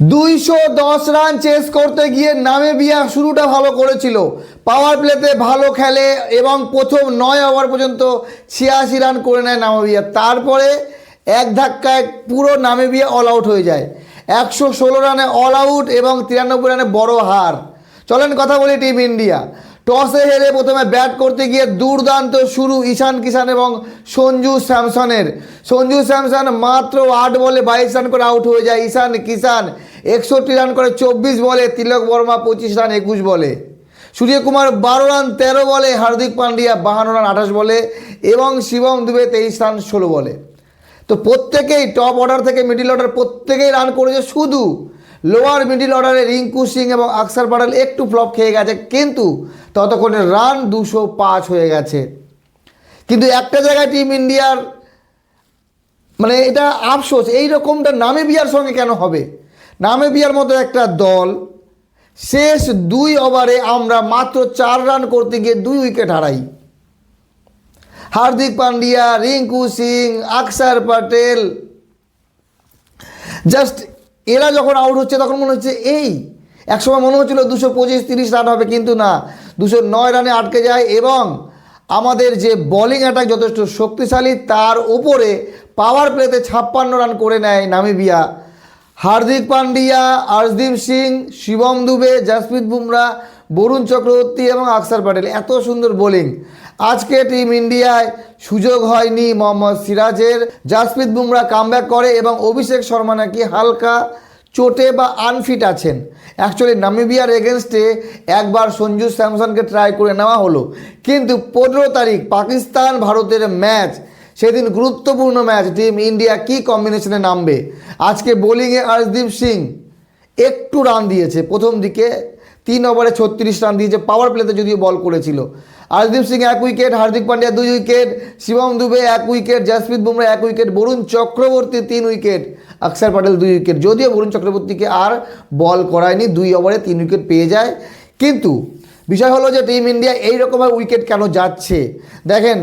দুইশো দশ run chase করতে গিয়ে নামে বিয়া শুরুটা ভালো করেছিল। পাওয়ার প্লেতে ভালো খেলে এবং প্রথম নয় ওভার পর্যন্ত ছিয়াশি রান করে নেয় নামিবিয়া। তারপরে এক ধাক্কায় পুরো নামিবিয়া অল আউট হয়ে যায়। একশো ষোলো রানে অল আউট এবং তিরানব্বই রানে বড় হার। চলেন কথা বলি টিম ইন্ডিয়া। টসে হেরে প্রথমে ব্যাট করতে গিয়ে দুর্দান্ত শুরু ঈশান কিষান এবং সঞ্জু স্যামসনের। সঞ্জু স্যামসন মাত্র আট বলে বাইশ রান করে আউট হয়ে যায়। ঈশান কিষান একষট্টি রান করে চব্বিশ বলে, তিলক বর্মা পঁচিশ রান একুশ বলে। সূর্যকুমার বারো রান তেরো বলে, হার্দিক পান্ডিয়া বাহান্ন রান আঠাশ বলে এবং শিবম দুবে তেইশ রান ষোলো বলে। তো প্রত্যেকেই টপ অর্ডার থেকে মিডিল অর্ডার প্রত্যেকেই রান করেছে শুধু লোয়ার মিডিল অর্ডারে রিঙ্কু সিং এবং আকসার পাটাল একটু ফ্লপ খেয়ে গেছে, কিন্তু ততক্ষণে রান দুশো পাঁচ হয়ে গেছে। কিন্তু একটা জায়গায় টিম ইন্ডিয়ার মানে এটা আফসোস, এই রকমটা নামিবিয়ার সঙ্গে কেন হবে? নামিবিয়ার মতো একটা দল, শেষ দুই ওভারে আমরা মাত্র চার রান করতে গিয়ে দুই উইকেট হারাই। হার্দিক পান্ডিয়া, রিঙ্কু সিং, আকসার প্যাটেল জাস্ট এরা যখন আউট হচ্ছে, তখন মনে হচ্ছে, এই! একসময় মনে হচ্ছিল দুশো পঁচিশ তিরিশ রান হবে, কিন্তু না। দুশো নয় রানে আটকে যায় এবং আমাদের যে বলিং অ্যাটাক যথেষ্ট শক্তিশালী, তার উপরে পাওয়ার প্লেতে ছাপ্পান্ন রান করে নেয় নামিবিয়া। হার্দিক পান্ডিয়া, আর্শদীপ সিং, শিবম দুবে, জাসপ্রীত বুমরা বরুণ চক্রবর্তী এবং আকসার প্যাটেল। এত সুন্দর বোলিং। আজকে টিম ইন্ডিয়ায় সুযোগ হয়নি মোহাম্মদ সিরাজের। জাসপ্রীত বুমরা কামব্যাক করে এবং অভিষেক শর্মা নাকি হালকা চোটে বা আনফিট আছেন। অ্যাকচুয়ালি নামিবিয়ার এগেনস্টে একবার সঞ্জু স্যামসনকে ট্রাই করে নেওয়া হলো। কিন্তু পনেরো তারিখ পাকিস্তান ভারতের ম্যাচ সেদিন গুরুত্বপূর্ণ ম্যাচ টিম ইন্ডিয়া কি কম্বিনেশনে নামবে? আজকে বোলিংয়ে আর্শদীপ সিং একটু রান দিয়েছে। প্রথম দিকে তিন ওভারে ছত্রিশ রান দিয়েছে পাওয়ার প্লেতে যদিও বল করেছিল। আরদীপ সিং এক উইকেট হার্দিক পান্ডিয়া দুই উইকেট শিবম দুবে এক উইকেট জাসপ্রীত বুমরা এক উইকেট বরুণ চক্রবর্তী তিন উইকেট অক্ষর প্যাটেল দুই উইকেট যদিও বরুণ চক্রবর্তীকে আর বল করায়নি, দুই ওভারে তিন উইকেট পেয়ে যায়। কিন্তু বিষয় হলো যে টিম ইন্ডিয়া এই রকমের উইকেট কেন যাচ্ছে? দেখেন,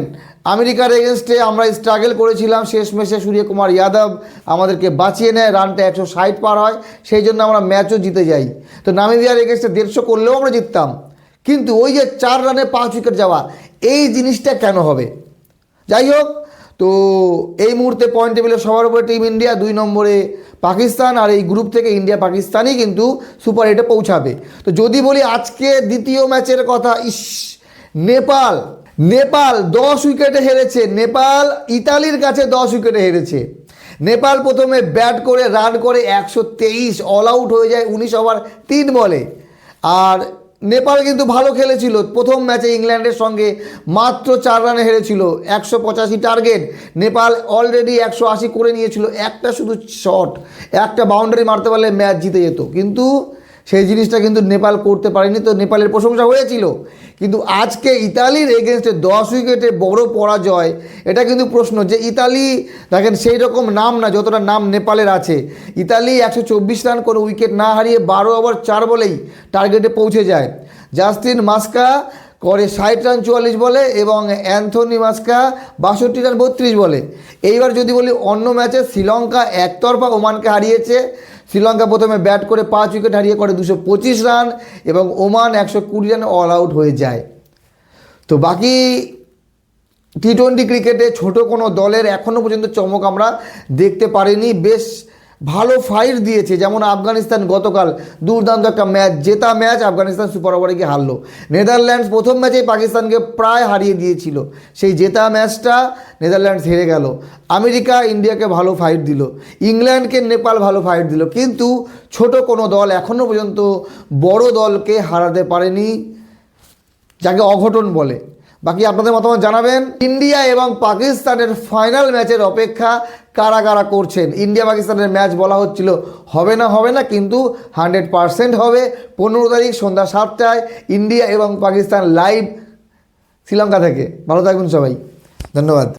আমেরিকার এগেনস্টে আমরা স্ট্রাগল করেছিলাম শেষ ম্যাচে সূর্যকুমার যাদব আমাদেরকে বাঁচিয়ে নেয় রানটা একশো ষাট পার হয়, সেই জন্য আমরা ম্যাচও জিতে যাই। তো নামিবিয়ার এগেনস্টে দেড়শো করলেও আমরা জিততাম। কিন্তু ওই যে চার রানে পাঁচ উইকেট যাওয়া, এই জিনিসটা কেন হবে? যাই হোক তো এই মুহূর্তে পয়েন্ট টেবিলে সবার উপরে টিম ইন্ডিয়া দুই নম্বরে পাকিস্তান আর এই গ্রুপ থেকে ইন্ডিয়া পাকিস্তানই কিন্তু সুপার এইটে পৌঁছাবে। তো যদি বলি আজকে দ্বিতীয় ম্যাচের কথা, ইস, নেপাল নেপাল দশ উইকেটে হেরেছে। নেপাল ইতালির কাছে দশ উইকেটে হেরেছে। নেপাল প্রথমে ব্যাট করে রান করে একশো তেইশ অল আউট হয়ে যায় উনিশ ওভার তিন বলে। আর নেপাল কিন্তু ভালো খেলেছিল। প্রথম ম্যাচে ইংল্যান্ডের সঙ্গে মাত্র চার রানে হেরেছিল, একশো পঁচাশি টার্গেট। নেপাল অলরেডি একশো আশি করে নিয়েছিল, একটা শুধু শট একটা বাউন্ডারি মারতে পারলে ম্যাচ জিতে যেত। কিন্তু সেই জিনিসটা কিন্তু নেপাল করতে পারেনি, তো নেপালের প্রশংসা হয়েছিল। কিন্তু আজকে ইতালির এগেনস্টে দশ উইকেটে বড় পরাজয়, এটা কিন্তু প্রশ্ন যে ইতালি, দেখেন সেই রকম নাম না, যতটা নাম নেপালের আছে, ইতালি একশো চব্বিশ রান করে উইকেট না হারিয়ে বারো ওভার চার বলেই টার্গেটে পৌঁছে যায়। জাস্টিন মাস্কা করে ষাট রান চুয়াল্লিশ বলে এবং অ্যান্থনি মাস্কা বাষট্টি রান বত্রিশ বলে। এইবার যদি বলি অন্য ম্যাচে শ্রীলঙ্কা একতরফা ওমানকে হারিয়েছে। শ্রীলঙ্কা প্রথমে ব্যাট করে পাঁচ উইকেট হারিয়ে করে দুশো পঁচিশ রান এবং ওমান একশো কুড়ি রানে অল আউট হয়ে যায়। তো বাকি টি টোয়েন্টি ক্রিকেটে ছোট কোনো দলের এখনও পর্যন্ত চমক আমরা দেখতে পারিনি। বেশ ভালো ফাইট দিয়েছে। যেমন আফগানিস্তান গতকাল দুর্দান্ত একটা ম্যাচ, জেতা ম্যাচ আফগানিস্তান সুপার ওভারে গিয়ে হারলো। নেদারল্যান্ডস প্রথম ম্যাচেই পাকিস্তানকে প্রায় হারিয়ে দিয়েছিল। সেই জেতা ম্যাচটা নেদারল্যান্ডস হেরে গেল। আমেরিকা ইন্ডিয়াকে ভালো ফাইট দিল। ইংল্যান্ডকে নেপাল ভালো ফাইট দিল। কিন্তু ছোট কোনো দল এখনও পর্যন্ত বড় দলকে হারাতে পারেনি, যাকে অঘটন বলে। বাকি আপনাদের মতামত জানাবেন। ইন্ডিয়া এবং পাকিস্তানের ফাইনাল ম্যাচের অপেক্ষা কারা কারা করছেন? ইন্ডিয়া পাকিস্তানের ম্যাচ বলা হচ্ছিল, হবে না হবে না, কিন্তু হান্ড্রেড পারসেন্ট হবে। পনেরো তারিখ সন্ধ্যা সাতটায় ইন্ডিয়া এবং পাকিস্তান লাইভ শ্রীলঙ্কা থেকে। ভালো থাকবেন সবাই। ধন্যবাদ।